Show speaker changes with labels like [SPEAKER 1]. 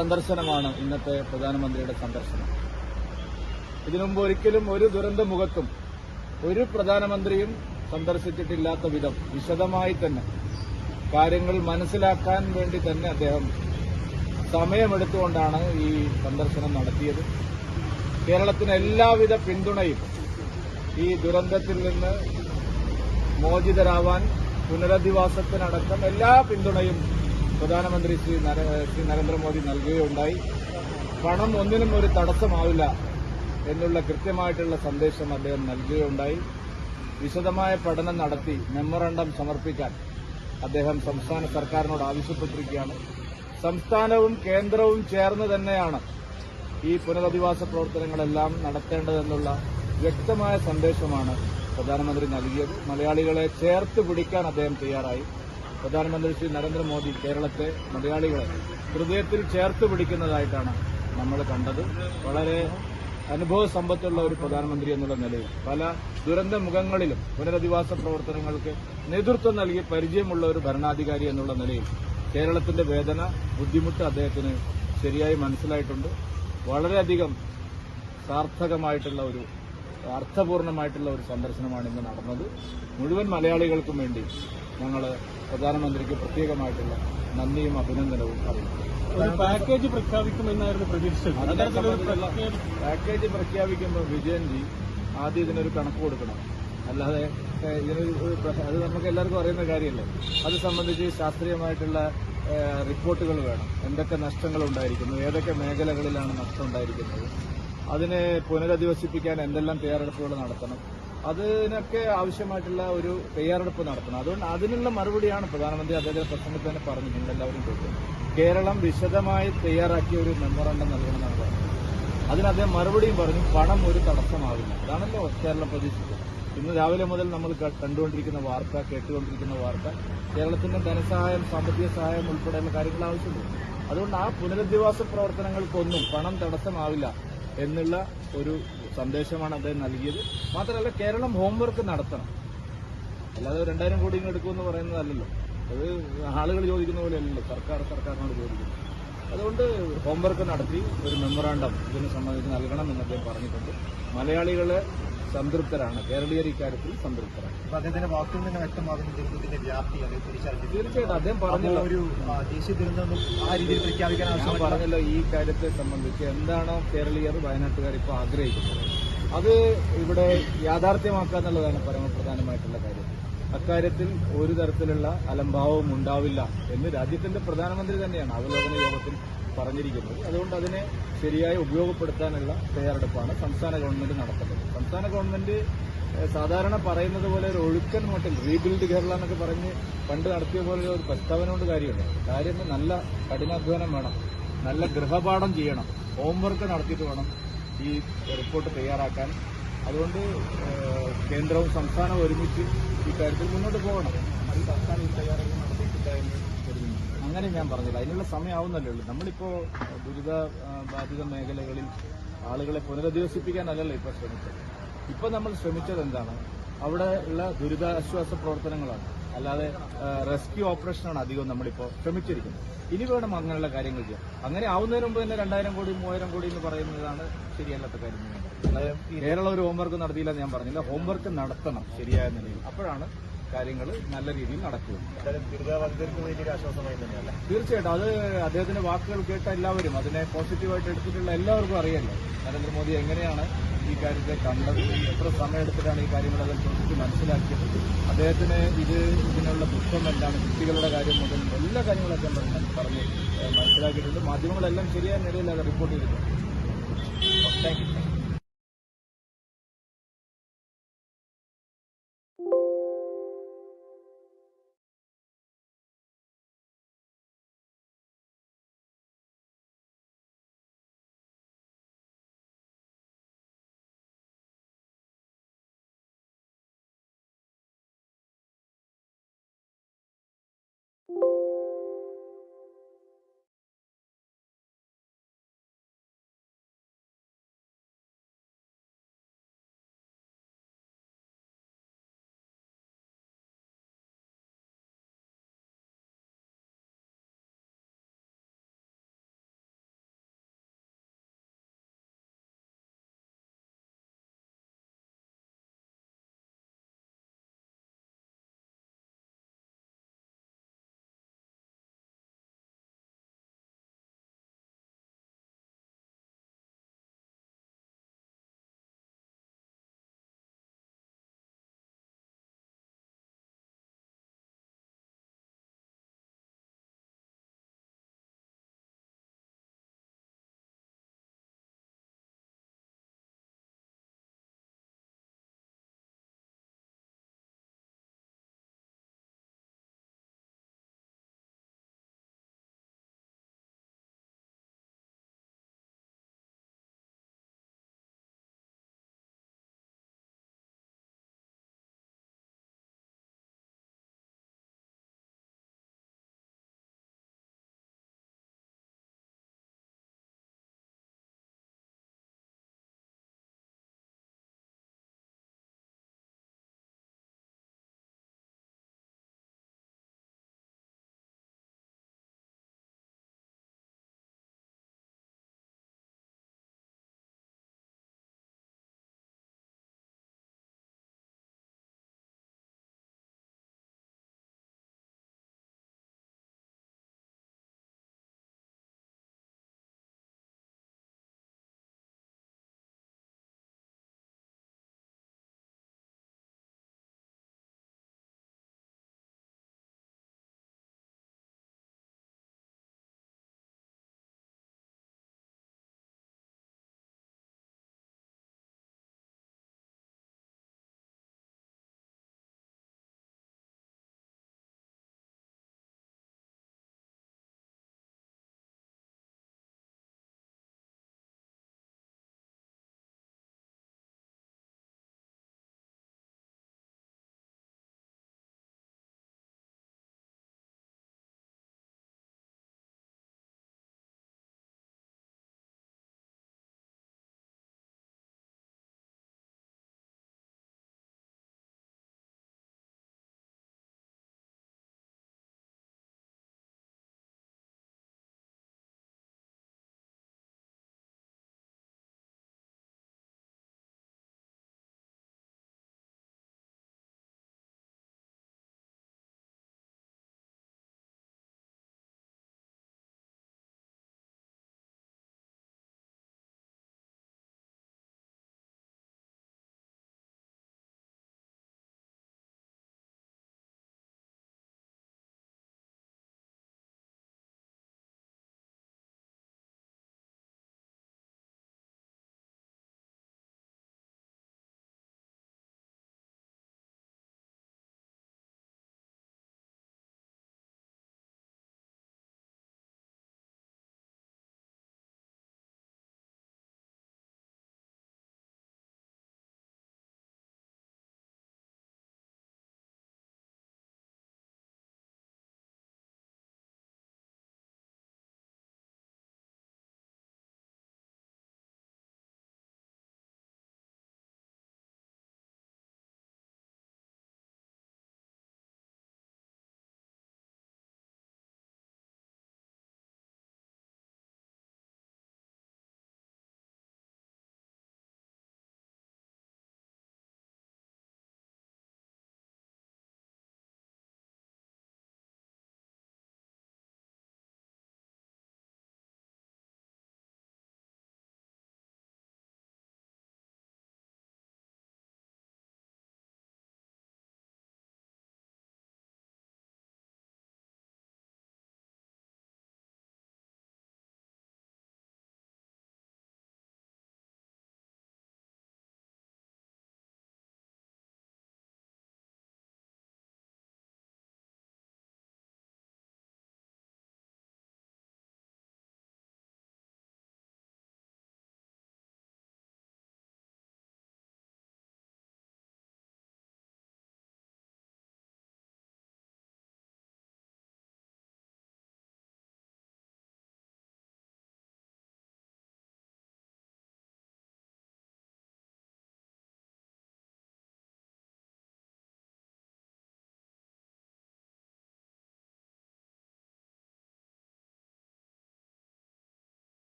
[SPEAKER 1] സന്ദർശനമാണ് ഇന്നത്തെ പ്രധാനമന്ത്രിയുടെ സന്ദർശനം. ഇതിനുമുമ്പ് ഒരിക്കലും ഒരു ദുരന്ത മുഖത്തും ഒരു പ്രധാനമന്ത്രിയും സന്ദർശിച്ചിട്ടില്ലാത്ത വിധം വിശദമായി തന്നെ കാര്യങ്ങൾ മനസ്സിലാക്കാൻ വേണ്ടി തന്നെ അദ്ദേഹം സമയമെടുത്തുകൊണ്ടാണ് ഈ സന്ദർശനം നടത്തിയത്. കേരളത്തിന് എല്ലാവിധ പിന്തുണയും ഈ ദുരന്തത്തിൽ നിന്ന് മോചിതരാവാൻ പുനരധിവാസത്തിനടക്കം എല്ലാ പിന്തുണയും പ്രധാനമന്ത്രി ശ്രീ ശ്രീ നരേന്ദ്രമോദി നൽകുകയുണ്ടായി. പണം ഒന്നിനും ഒരു തടസ്സമാവില്ല എന്നുള്ള കൃത്യമായിട്ടുള്ള സന്ദേശം അദ്ദേഹം നൽകുകയുണ്ടായി. വിശദമായ പഠനം നടത്തി മെമ്മറണ്ടം സമർപ്പിക്കാൻ അദ്ദേഹം സംസ്ഥാന സർക്കാരിനോട് ആവശ്യപ്പെട്ടിരിക്കുകയാണ്. സംസ്ഥാനവും കേന്ദ്രവും ചേർന്ന് തന്നെയാണ് ഈ പുനരധിവാസ പ്രവർത്തനങ്ങളെല്ലാം നടത്തേണ്ടതെന്നുള്ള വ്യക്തമായ സന്ദേശമാണ് പ്രധാനമന്ത്രി നൽകിയത്. മലയാളികളെ ചേർത്ത് പിടിക്കാൻ അദ്ദേഹം തയ്യാറായി. പ്രധാനമന്ത്രി ശ്രീ നരേന്ദ്രമോദി കേരളത്തെ മലയാളികളെ ഹൃദയത്തിൽ ചേർത്ത് പിടിക്കുന്നതായിട്ടാണ് നമ്മൾ കണ്ടത്. വളരെ അനുഭവ സമ്പത്തുള്ള ഒരു പ്രധാനമന്ത്രി എന്നുള്ള നിലയിൽ പല ദുരന്ത മുഖങ്ങളിലും പുനരധിവാസ പ്രവർത്തനങ്ങൾക്ക് നേതൃത്വം നൽകി പരിചയമുള്ള ഒരു ഭരണാധികാരി എന്നുള്ള നിലയിൽ കേരളത്തിന്റെ വേദന ബുദ്ധിമുട്ട് അദ്ദേഹത്തിന് ശരിയായി മനസ്സിലായിട്ടുണ്ട്. വളരെയധികം സാർത്ഥകമായിട്ടുള്ള ഒരു അർത്ഥപൂർണമായിട്ടുള്ള ഒരു സന്ദർശനമാണ് ഇന്ന് നടന്നത്. മുഴുവൻ മലയാളികൾക്കും വേണ്ടി ഞങ്ങൾ പ്രധാനമന്ത്രിക്ക് പ്രത്യേകമായിട്ടുള്ള നന്ദിയും അഭിനന്ദനവും അറിയിക്കുന്നു.
[SPEAKER 2] ഒരു പാക്കേജ് പ്രഖ്യാപിക്കുമെന്നായിരുന്നു പ്രതീക്ഷിച്ചത്.
[SPEAKER 1] പാക്കേജ് പ്രഖ്യാപിക്കുമ്പോൾ വിജയൻജി ആദ്യം ഇതിനൊരു കണക്ക് കൊടുക്കണം. അല്ലാതെ ഇതിനൊരു അത് നമുക്ക് എല്ലാവർക്കും അറിയുന്ന കാര്യമല്ലേ? അത് സംബന്ധിച്ച് ശാസ്ത്രീയമായിട്ടുള്ള റിപ്പോർട്ടുകൾ വേണം. എന്തൊക്കെ നഷ്ടങ്ങൾ ഉണ്ടായിരിക്കുന്നു? ഏതൊക്കെ മേഖലകളിലാണ് നഷ്ടം ഉണ്ടായിരിക്കുന്നത്? അതിനെ പുനരധിവസിപ്പിക്കാൻ എന്തെല്ലാം തയ്യാറെടുപ്പുകൾ നടത്തണം? അതിനൊക്കെ ആവശ്യമായിട്ടുള്ള ഒരു തയ്യാറെടുപ്പ് നടത്തണം. അതുകൊണ്ട് അതിനുള്ള മറുപടിയാണ് പ്രധാനമന്ത്രി അദ്ദേഹത്തിന്റെ പ്രസംഗത്തിൽ തന്നെ പറഞ്ഞു നിങ്ങളെല്ലാവരും കേട്ടു. കേരളം വിശദമായി തയ്യാറാക്കിയ ഒരു മെമ്മോറണ്ടം നൽകണമെന്നാണ് പറഞ്ഞത്. അതിന് അദ്ദേഹം മറുപടിയും പറഞ്ഞു പണം ഒരു തടസ്സമാവില്ല. അതാണല്ലോ കേരളം പ്രതീക്ഷിച്ചത്. ഇന്ന് രാവിലെ മുതൽ നമ്മൾ കണ്ടുകൊണ്ടിരിക്കുന്ന വാർത്ത കേട്ടുകൊണ്ടിരിക്കുന്ന വാർത്ത കേരളത്തിന്റെ ധനസഹായം സാമ്പത്തിക സഹായം ഉൾപ്പെടെയുള്ള കാര്യങ്ങൾ ആവശ്യമുണ്ട്. അതുകൊണ്ട് ആ പുനരധിവാസ പ്രവർത്തനങ്ങൾക്കൊന്നും പണം തടസ്സമാവില്ല എന്നുള്ള ഒരു സന്ദേശമാണ് അദ്ദേഹം നൽകിയത്. മാത്രമല്ല കേരളം ഹോംവർക്ക് നടത്തണം. അല്ലാതെ രണ്ടായിരം കോടി ഇങ്ങ് എടുക്കുമെന്ന് പറയുന്നതല്ലല്ലോ. അത് ആളുകൾ ചോദിക്കുന്ന പോലെയല്ലല്ലോ. സർക്കാർ സർക്കാരിനോട് ചോദിക്കുന്നു. അതുകൊണ്ട് ഹോംവർക്ക് നടത്തി ഒരു മെമ്മറാണ്ടം ഇതിനെ സംബന്ധിച്ച് നൽകണം എന്ന് അദ്ദേഹം പറഞ്ഞിട്ടുണ്ട്. മലയാളികളെ സംതൃപ്തരാണ്. കേരളീയർ ഇക്കാര്യത്തിൽ സംതൃപ്തരാണ്.
[SPEAKER 3] അദ്ദേഹത്തിന്റെ വാക്കിൽ തന്നെ വ്യക്തമാകുന്ന ദുരന്തത്തിന്റെ വ്യാപ്തി അത് തിരിച്ചറിഞ്ഞു
[SPEAKER 1] തീർച്ചയായിട്ടും അദ്ദേഹം പറഞ്ഞല്ലോ.
[SPEAKER 3] ഒരു ദേശീയ ദുരന്തം ആ രീതിയിൽ പ്രഖ്യാപിക്കാൻ ആവശ്യം
[SPEAKER 1] പറഞ്ഞല്ലോ ഈ കാര്യത്തെ സംബന്ധിച്ച് എന്താണോ കേരളീയർ വയനാട്ടുകാർ ഇപ്പോൾ ആഗ്രഹിക്കുന്നത്. അത് ഇവിടെ യാഥാർത്ഥ്യമാക്കുക എന്നുള്ളതാണ് പരമപ്രധാനമായിട്ടുള്ള കാര്യം. അക്കാര്യത്തിൽ ഒരു തരത്തിലുള്ള അലംഭാവവും ഉണ്ടാവില്ല എന്ന് രാജ്യത്തിന്റെ പ്രധാനമന്ത്രി തന്നെയാണ് അവലോകന യോഗത്തിൽ പറഞ്ഞിരിക്കുന്നത്. അതുകൊണ്ട് അതിനെ ശരിയായി ഉപയോഗപ്പെടുത്താനുള്ള തയ്യാറെടുപ്പാണ് സംസ്ഥാന ഗവൺമെന്റ് നടത്തുന്നത്. സംസ്ഥാന ഗവൺമെന്റ് സാധാരണ പറയുന്നത് പോലെ ഒരു ഒഴുക്കൻ മട്ടിൽ റീബിൽഡ് കേരള എന്നൊക്കെ പറഞ്ഞ് പണ്ട് നടത്തിയ പോലെ ഒരു പ്രസ്താവന കൊണ്ട് കാര്യമുണ്ട് കാര്യം നല്ല കഠിനാധ്വാനം വേണം നല്ല ഗൃഹപാഠം ചെയ്യണം ഹോംവർക്ക് നടത്തിയിട്ട് വേണം ഈ റിപ്പോർട്ട് തയ്യാറാക്കാൻ. അതുകൊണ്ട് കേന്ദ്രവും സംസ്ഥാനവും ഒരുമിച്ച് ഇക്കാര്യത്തിൽ മുന്നോട്ട് പോകണം. അത് സർക്കാർ തയ്യാറെടുപ്പ് നടത്തിയിട്ടില്ല എന്ന് അങ്ങനെ ഞാൻ പറഞ്ഞില്ല. അതിനുള്ള സമയമാവുന്നല്ലേ ഉള്ളൂ. നമ്മളിപ്പോ ദുരിത ബാധിത മേഖലകളിൽ ആളുകളെ പുനരധിവസിപ്പിക്കാനല്ലല്ലോ ഇപ്പൊ ശ്രമിച്ചത്. ഇപ്പൊ നമ്മൾ ശ്രമിച്ചത് എന്താണ്? അവിടെ ഉള്ള ദുരിതാശ്വാസ പ്രവർത്തനങ്ങളാണ്. അല്ലാതെ റെസ്ക്യൂ ഓപ്പറേഷനാണ് അധികവും നമ്മളിപ്പോൾ ശ്രമിച്ചിരിക്കുന്നത്. ഇനി വേണം അങ്ങനെയുള്ള കാര്യങ്ങൾ ചെയ്യാം അങ്ങനെ ആവുന്നതിന് മുമ്പ് തന്നെ രണ്ടായിരം കോടി മൂവായിരം കോടി എന്ന് പറയുന്നതാണ് ശരിയല്ലാത്ത കാര്യം കേരളം ഒരു ഹോംവർക്ക് നടത്തിയില്ല എന്ന് ഞാൻ പറഞ്ഞില്ല. ഹോംവർക്ക് നടത്തണം ശരിയായ നിലയിൽ. അപ്പോഴാണ് കാര്യങ്ങൾ നല്ല രീതിയിൽ നടക്കുക
[SPEAKER 3] എന്തായാലും ദുരിതബാധിതർക്ക് വലിയൊരു ആശ്വാസമായി തന്നെയല്ല?
[SPEAKER 1] തീർച്ചയായിട്ടും. അത് അദ്ദേഹത്തിന്റെ വാക്കുകൾ കേട്ട എല്ലാവരും അതിനെ പോസിറ്റീവായിട്ട് എടുത്തിട്ടുള്ള എല്ലാവർക്കും അറിയാലോ. നരേന്ദ്രമോദി എങ്ങനെയാണ് ഈ കാര്യത്തെ കണ്ടത്? എത്ര സമയമെടുത്തിട്ടാണ് ഈ കാര്യങ്ങൾ അതിൽ ചോദിച്ച് മനസ്സിലാക്കിയത്? അദ്ദേഹത്തിന് ഇത് ഇതിനുള്ള ദുഃഖം എന്താണ്? കുട്ടികളുടെ കാര്യം മുതൽ എല്ലാ കാര്യങ്ങളൊക്കെ പറഞ്ഞ് മനസ്സിലാക്കിയിട്ടുണ്ട്. മാധ്യമങ്ങളെല്ലാം ശരിയായ നിലയിൽ അത് റിപ്പോർട്ട് ചെയ്തിട്ടുണ്ട്.
[SPEAKER 3] Thank you